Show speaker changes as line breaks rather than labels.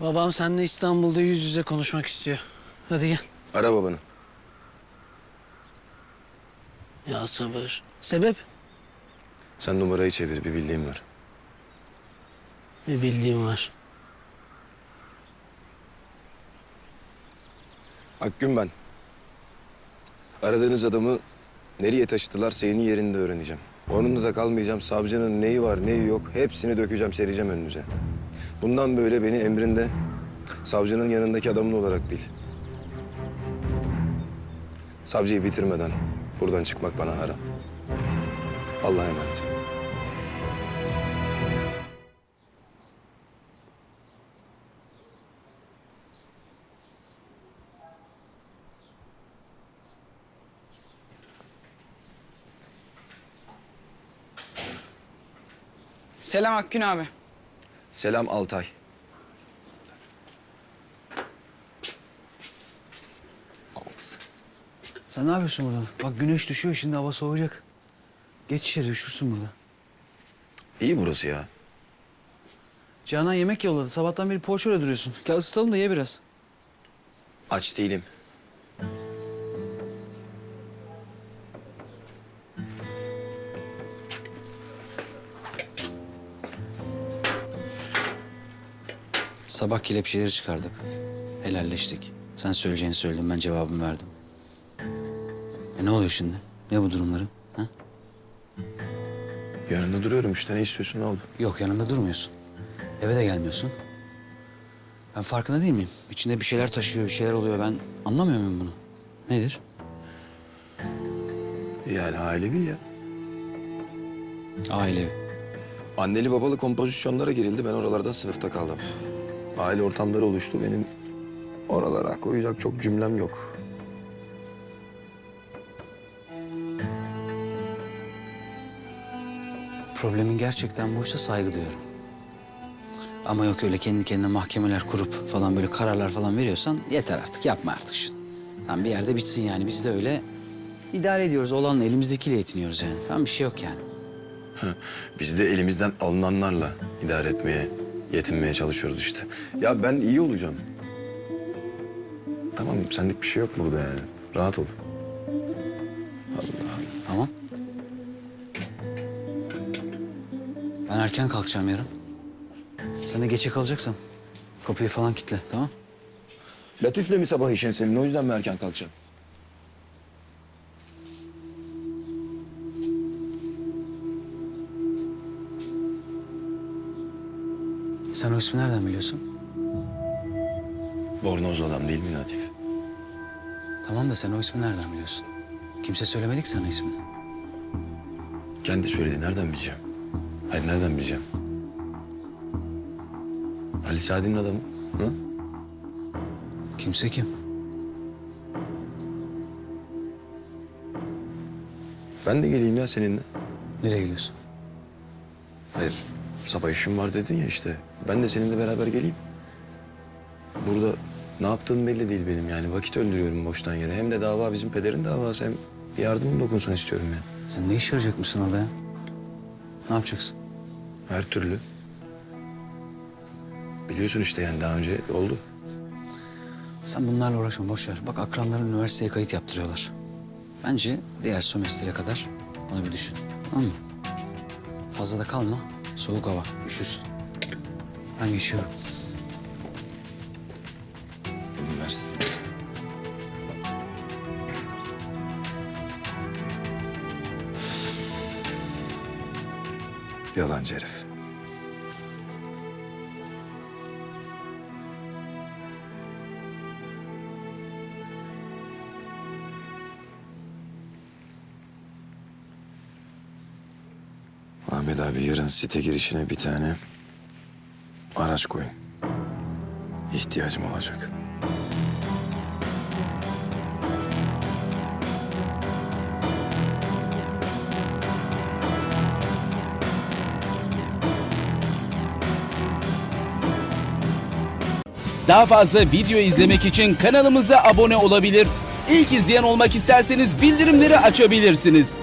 Babam seninle İstanbul'da yüz yüze konuşmak istiyor. Hadi gel.
Ara babanı.
Ya sabır. Sebep?
Sen numarayı çevir bir bildiğim var.
Bir bildiğim var.
Akgün ben. Aradığınız adamı nereye taşıdılar senin yerinde öğreneceğim. Onunla da kalmayacağım. Savcının neyi var neyi yok hepsini dökeceğim sereceğim önünüze. Bundan böyle beni emrinde savcının yanındaki adamın olarak bil. Savcıyı bitirmeden buradan çıkmak bana haram. Allah'a emanet.
Selam Akgün abi.
Selam Altay. Alt.
Sen ne yapıyorsun burada? Bak güneş düşüyor şimdi hava soğuyacak. Geç içeri üşürsün burada.
İyi burası ya.
Canan yemek yolladı. Sabahtan beri poğaçayla duruyorsun. Gel ısıtalım da ye biraz.
Aç değilim.
Sabah kelepçeleri çıkardık. Helalleştik. Sen söyleyeceğini söyledin. Ben cevabımı verdim. E ne oluyor şimdi? Ne bu durumların? Ha?
Yanında duruyorum işte ne istiyorsun ne oldu?
Yok yanımda durmuyorsun. Eve de gelmiyorsun. Ben farkında değil miyim? İçinde bir şeyler taşıyor, bir şeyler oluyor. Ben anlamıyor muyum bunu? Nedir?
Yani ailevi ya.
Ailevi.
Anneli babalı kompozisyonlara girildi. Ben oralardan sınıfta kaldım. Aile ortamları oluştu. Benim oralara koyacak çok cümlem yok.
Problemin gerçekten buysa saygı duyuyorum. Ama yok öyle kendi kendine mahkemeler kurup falan böyle kararlar falan veriyorsan yeter artık yapma artık şunu. Tamam bir yerde bitsin yani biz de öyle idare ediyoruz olanla elimizdekiyle yetiniyoruz yani. Tamam bir şey yok yani.
Biz de elimizden alınanlarla idare etmeye, yetinmeye çalışıyoruz işte. Ya ben iyi olacağım. Tamam senlik bir şey yok burada yani. Rahat ol. Allah Allah.
Tamam. Ben erken kalkacağım yarın. Sen de geçe kalacaksan kapıyı falan kilitle tamam
Latif'le mi sabah işin senin? O yüzden mi erken kalkacaksın?
Sen o ismi nereden biliyorsun?
Bornozlu adam değil mi Latif?
Tamam da sen o ismi nereden biliyorsun? Kimse söylemedi ki sana ismini.
Kendi söyledi. Nereden bileceğim? Hayır nereden bileceğim? Ali Sadi'nin adamı. Hı?
Kimse kim?
Ben de geleyim ya seninle.
Nereye gidiyorsun?
Hayır. Sabah işim var dedin ya işte. Ben de seninle beraber geleyim. Burada ne yaptığım belli değil benim yani. Vakit öldürüyorum boştan yere. Hem de dava bizim pederin davası hem bir yardımım dokunsun istiyorum yani.
Sen ne iş arayacakmışsın orada ya? Ne yapacaksın?
Her türlü. Biliyorsun işte yani daha önce oldu.
Sen bunlarla uğraşma boş ver. Bak akranların üniversiteye kayıt yaptırıyorlar. Bence diğer sömestre kadar onu bir düşün. Tamam mı? Fazla da kalma. Soğuk hava. Üşürsün. Ben geçiyorum.
Üniversite. Yalancı herif. Ahmet abi yarın site girişine bir tane araç koyun. İhtiyacım olacak.
Daha fazla video izlemek için kanalımıza abone olabilir. İlk izleyen olmak isterseniz bildirimleri açabilirsiniz.